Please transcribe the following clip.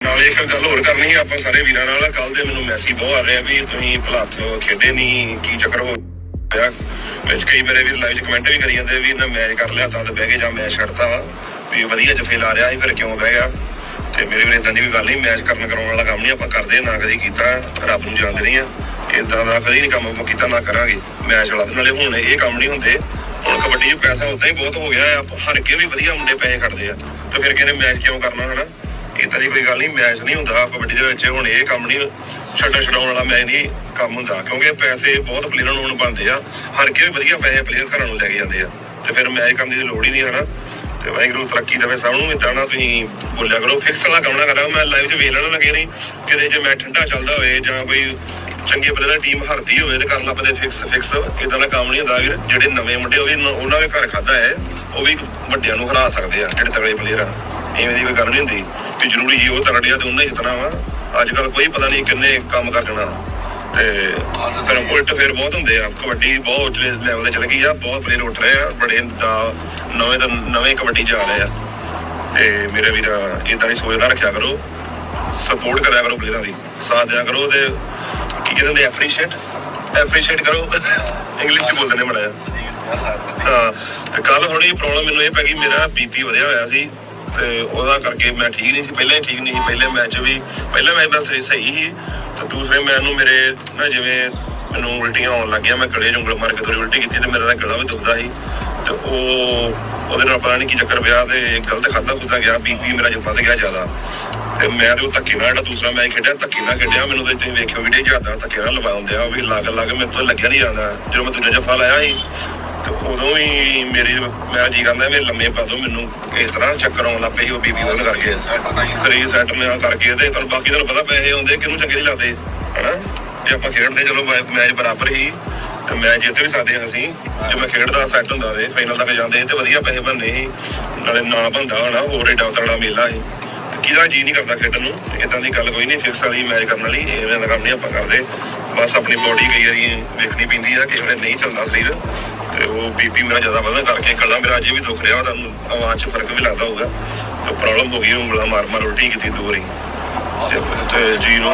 ਨਾਲੇ ਇੱਕ ਗੱਲ ਹੋਰ ਕਰਨੀ ਹੈ ਆਪਾਂ ਸਾਰੇ ਵੀਰਾਂ ਨਾਲ ਕੱਲ ਦੇ ਮੈਨੂੰ ਮੈਸੇਜ ਬਹੁਤ ਆ ਰਹੇ ਵੀ ਤੁਸੀਂ ਭਲਾਥ ਖੇਡੇ ਨਹੀਂ ਕੀ ਚੱਕਰ ਹੋ ਗਿਆ? ਵਿੱਚ ਕਈ ਮੇਰੇ ਵੀਰ ਲਾਈਵ ਕਮੈਂਟ ਵੀ ਕਰੀ ਜਾਂਦੇ ਵੀ ਇਹਨਾਂ ਮੈਚ ਕਰ ਲਿਆ, ਤਾਂ ਤੇ ਬਹਿ ਕੇ ਜਾਂ ਮੈਚ ਛੱਡਤਾ ਵਾ, ਵੀ ਵਧੀਆ ਜਫੇ ਲਾ ਰਿਹਾ ਸੀ, ਫਿਰ ਕਿਉਂ ਬਹਿ ਗਿਆ? ਤੇ ਮੇਰੇ ਵੀਰ ਇਦਾਂ ਦੀ ਵੀ ਗੱਲ ਨਹੀਂ ਮੈਚ ਕਰਨ ਕਰਾਉਣ ਵਾਲਾ ਕੰਮ ਨਹੀਂ, ਆਪਾਂ ਕਰਦੇ ਨਾ ਕਦੀ ਕੀਤਾ, ਰੱਬ ਨੂੰ ਜਾਣਦੇ ਨਹੀਂ ਆ। ਇਦਾਂ ਦਾ ਕਦੀ ਨਹੀਂ ਕੰਮ ਆਪਾਂ ਕੀਤਾ, ਨਾ ਕਰਾਂਗੇ। ਮੈਚ ਵਾਲਾ ਨਾਲੇ ਹੁਣ ਇਹ ਕੰਮ ਨਹੀਂ ਹੁੰਦੇ ਹੁਣ ਕਬੱਡੀ 'ਚ ਪੈਸਾ ਉਦਾਂ ਹੀ ਬਹੁਤ ਹੋ ਗਿਆ ਆ, ਹਰ ਕੇ ਵੀ ਵਧੀਆ ਮੁੰਡੇ ਪੈਸੇ ਕੱਢਦੇ ਆ। ਤੇ ਫਿਰ ਕਹਿੰਦੇ ਮੈਚ ਕਿਉਂ ਕਰਨਾ ਹਨਾ? ਇਦਾਂ ਦੀ ਕੋਈ ਗੱਲ ਨਹੀਂ, ਮੈਚ ਨਹੀਂ ਹੁੰਦਾ ਕਬੱਡੀ ਦੇ ਵਿੱਚ, ਹੁਣ ਇਹ ਕੰਮ ਨਹੀਂ ਛੱਡਾ ਛਡਾਉਣ ਵਾਲਾ ਮੈਚ ਨਹੀਂ ਕੰਮ ਹੁੰਦਾ, ਕਿਉਂਕਿ ਪੈਸੇ ਬਹੁਤ ਪਲੇਅਰਾਂ ਨੂੰ ਹੁਣ ਬਣਦੇ ਆ। ਹਰ ਕੇ ਵੀ ਵਧੀਆ ਪੈਸੇ ਪਲੇਅਰ ਘਰਾਂ ਨੂੰ ਲੈ ਕੇ ਜਾਂਦੇ ਆ। ਤੇ ਫਿਰ ਮੈਚ ਕਰਨ ਦੀ ਲੋੜ ਹੀ ਨਹੀਂ ਹਨਾ। ਤੇ ਵਾਹਿਗੁਰੂ ਤਰੱਕੀ ਦੇਵੇ ਸਭ ਨੂੰ ਇਦਾਂ ਨਾ ਤੁਸੀਂ ਬੋਲਿਆ ਕਰੋ ਫਿਕਸ ਵਾਲਾ ਕੰਮ ਨਾ ਕਰਾਂ, ਮੈਂ ਲਾਈਵ 'ਚ ਵੇਖ ਲੈਣਾ ਲੱਗੇ ਨਹੀਂ, ਕਿਤੇ ਜੇ ਮੈਚ ਠੰਡਾ ਚੱਲਦਾ ਹੋਵੇ ਜਾਂ ਕੋਈ ਚੰਗੇ ਪਲੇਅਰ ਦਾ ਟੀਮ ਹਾਰਦੀ ਹੋਵੇ ਤੇ ਕਰ ਲੱਪਦੇ ਫਿਕਸ ਫਿਕਸ ਇਦਾਂ ਦਾ ਕੰਮ ਨਹੀਂ ਹੁੰਦਾ ਵੀਰ। ਜਿਹੜੇ ਨਵੇਂ ਮੁੰਡੇ ਉਹ ਵੀ ਉਹਨਾਂ ਦੇ ਘਰ ਖਾਦਾ ਹੈ, ਉਹ ਵੀ ਵੱਡਿਆਂ ਨੂੰ ਹਰਾ ਸਕਦੇ ਆ, ਜਿਹੜੇ ਤਗੜੇ ਪਲੇਅਰ ਆ। ਐਵੇਂ ਦੀ ਕੋਈ ਗੱਲ ਨਹੀਂ ਹੁੰਦੀ। ਕਿ ਜ਼ਰੂਰੀ ਜੀ ਉਹ ਤਗੜਿਆ ਤੇ ਉਹਨਾਂ ਹੀ ਜਿੱਤਣਾ ਵਾ। ਅੱਜ ਕੱਲ ਕੋਈ ਪਤਾ ਨਹੀਂ ਕਿੰਨੇ ਕੰਮ ਕਰ ਜਾਣਾ। ਤੇ ਫਿਰ ਉਲਟ ਫਿਰ ਬਹੁਤ ਹੁੰਦੇ ਆ। ਕਬੱਡੀ ਬਹੁਤ ਉੱਚੇ ਲੈਵਲ ਤੇ ਚਲ ਗਈ ਆ। ਬਹੁਤ ਪਲੇਅਰ ਉੱਠ ਰਹੇ ਆ। ਬੜੇ ਨਵੇਂ ਤੋਂ ਨਵੇਂ ਕਬੱਡੀ ਚ ਆ ਰਹੇ ਆ। ਤੇ ਮੇਰੇ ਵੀਰ ਇਦਾਂ ਦੀ ਸੋਚ ਨਾ ਰੱਖਿਆ ਕਰੋ। ਸਪੋਰਟ ਕਰਿਆ ਕਰੋ ਪਲੇਅਰਾਂ ਦੀ। ਸਾਥ ਦਿਆ ਕਰੋ ਤੇ ਕੀ ਕਹਿੰਦੇ ਨੇ ਐਪਰੀਸ਼ੀਏਟ ਐਪਰੀਸ਼ੀਏਟ ਕਰੋ। ਇੰਗਲਿਸ਼ ਚ ਬੋਲਦੇ ਨੇ ਬੜਾ ਹਾਂ, ਤੇ ਕੱਲ ਥੋੜੀ ਪ੍ਰੋਬਲਮ ਮੈਨੂੰ ਇਹ ਪੈ ਗਈ, ਮੇਰਾ ਬੀਪੀ ਵਧਿਆ ਹੋਇਆ ਸੀ, ਤੇ ਉਹਦਾ ਕਰਕੇ ਮੈਂ ਠੀਕ ਨਹੀਂ ਸੀ। ਪਹਿਲਾਂ ਠੀਕ ਨਹੀਂ ਸੀ, ਪਹਿਲੇ ਮੈਚ ਵੀ, ਪਹਿਲਾ ਮੈਚ ਬਸ ਸਹੀ ਸੀ। ਤੇ ਦੂਸਰੇ ਮੈਚ ਨੂੰ ਮੇਰੇ ਨਾ ਜਿਵੇਂ ਮੈਨੂੰ ਉਲਟੀਆਂ ਆਉਣ ਲੱਗੀਆਂ, ਮੈਂ ਗਲੇ 'ਚ ਮਾਰ ਕੇ ਥੋੜੀ ਉਲਟੀ ਕੀਤੀ ਤੇ ਮੇਰਾ ਗਲਾ ਵੀ ਦੁਖਦਾ ਸੀ। ਤੇ ਉਹ ਉਹਦੇ ਨਾਲ ਪਤਾ ਨਹੀਂ ਕੀ ਚੱਕਰ ਪਿਆ ਤੇ ਗਲਤ ਖਾਦਾ ਖੁਦਾ ਗਿਆ ਬੀਪੀ ਮੇਰਾ ਜੋ ਵੱਧ ਗਿਆ ਜ਼ਿਆਦਾ। ਤੇ ਮੈਂ ਤੇ ਉਹ ਧੱਕੇ ਨਾਲ ਜਿਹੜਾ ਦੂਸਰਾ ਮੈਚ ਖੇਡਿਆ, ਧੱਕੇ ਨਾਲ ਖੇਡਿਆ, ਮੈਨੂੰ ਤਾਂ ਤੁਸੀਂ ਵੇਖਿਓ ਵੀਡੀਓ ਜ਼ਿਆਦਾ ਧੱਕੇ ਨਾਲ ਲਵਾਉਂਦੇ ਆ, ਉਹ ਵੀ ਲੱਗ ਲੱਗ ਮੇਰੇ ਤੋਂ ਲੱਗਿਆ ਨਹੀਂ ਜਾਂਦਾ। ਜਦੋਂ ਮੈਂ ਦੂਜਾ ਜਫਾ ਲਾਇਆ ਸੀ, ਤੇ ਉਦੋਂ ਹੀ ਮੇਰੀ ਮੈਂ ਜੀ ਕਹਿੰਦਾ ਵੀ ਲੰਮੇ ਪਾ ਦੋ ਮੈਨੂੰ, ਇਸ ਤਰ੍ਹਾਂ ਚੱਕਰ ਆਉਣ ਲੱਗ ਪਏ ਸੀ, ਉਹ ਬੀਬੀ ਵੱਲ ਕਰਕੇ। ਸਰੀਰ ਸੈੱਟ ਨਾ ਕਰਕੇ ਤੇ ਤੁਹਾਨੂੰ ਬਾਕੀ ਤੁਹਾਨੂੰ ਪਤਾ ਪੈਸੇ ਆਉਂਦੇ ਕਿਹਨੂੰ ਚੰਗੇ ਨਹੀਂ ਲੱਗਦੇ, ਹਨਾ? ਜੇ ਆਪਾਂ ਖੇਡਦੇ, ਚਲੋ ਮੈਚ ਬਰਾਬਰ ਹੀ ਤੇ ਮੈਚ ਜਿੱਤ ਵੀ ਸਕਦੇ ਹਾਂ ਅਸੀਂ ਜੇ ਮੈਂ ਖੇਡਦਾ ਸੈੱਟ ਹੁੰਦਾ ਤੇ ਫਾਈਨਲ ਤੱਕ ਜਾਂਦੇ ਤੇ ਵਧੀਆ ਪੈਸੇ ਬਣਨੇ ਸੀ। ਨਾਲੇ ਨਾਂ ਬੰਦਾ ਹੋਣਾ, ਹੋਰ ਏਡਾ ਤਗੜਾ ਮੇਲਾ ਸੀ। ਕਿਹਦਾ ਜੀ ਨਹੀਂ ਕਰਦਾ ਖੇਡਣ ਨੂੰ ਇਦਾਂ ਦੀ ਗੱਲ ਕੋਈ ਨਹੀਂ ਫਿਕਸ ਵਾਲੀ ਮੈਚ ਕਰਨ ਵਾਲੀ ਐਵੇਂ ਦਾ ਕੰਮ ਨਹੀਂ ਆਪਾਂ ਕਰਦੇ। ਬਸ ਆਪਣੀ ਬੋਡੀ ਕਈ ਵਾਰੀ ਵੇਖਣੀ ਪੈਂਦੀ ਆ ਕਿ ਵੇਲੇ ਨਹੀਂ ਚੱਲਦਾ ਸਰੀਰ। ਤੇ ਉਹ ਬੀਪੀ ਮੇਰਾ ਜ਼ਿਆਦਾ ਵਧਣ ਕਰਕੇ ਕੱਲਾ ਮੇਰਾ ਅਜੇ ਵੀ ਦੁਖ ਰਿਹਾ, ਤੁਹਾਨੂੰ ਆਵਾਜ਼ 'ਚ ਫ਼ਰਕ ਵੀ ਲੱਗਦਾ ਹੋਊਗਾ। ਤੇ ਪ੍ਰੋਬਲਮ ਹੋ ਗਈ, ਉਂਗਲਾਂ ਮਾਰ ਮਾਰ ਉਲਟੀ ਕੀਤੀ ਦੋ ਤੇ- ਜੀ ਨੂੰ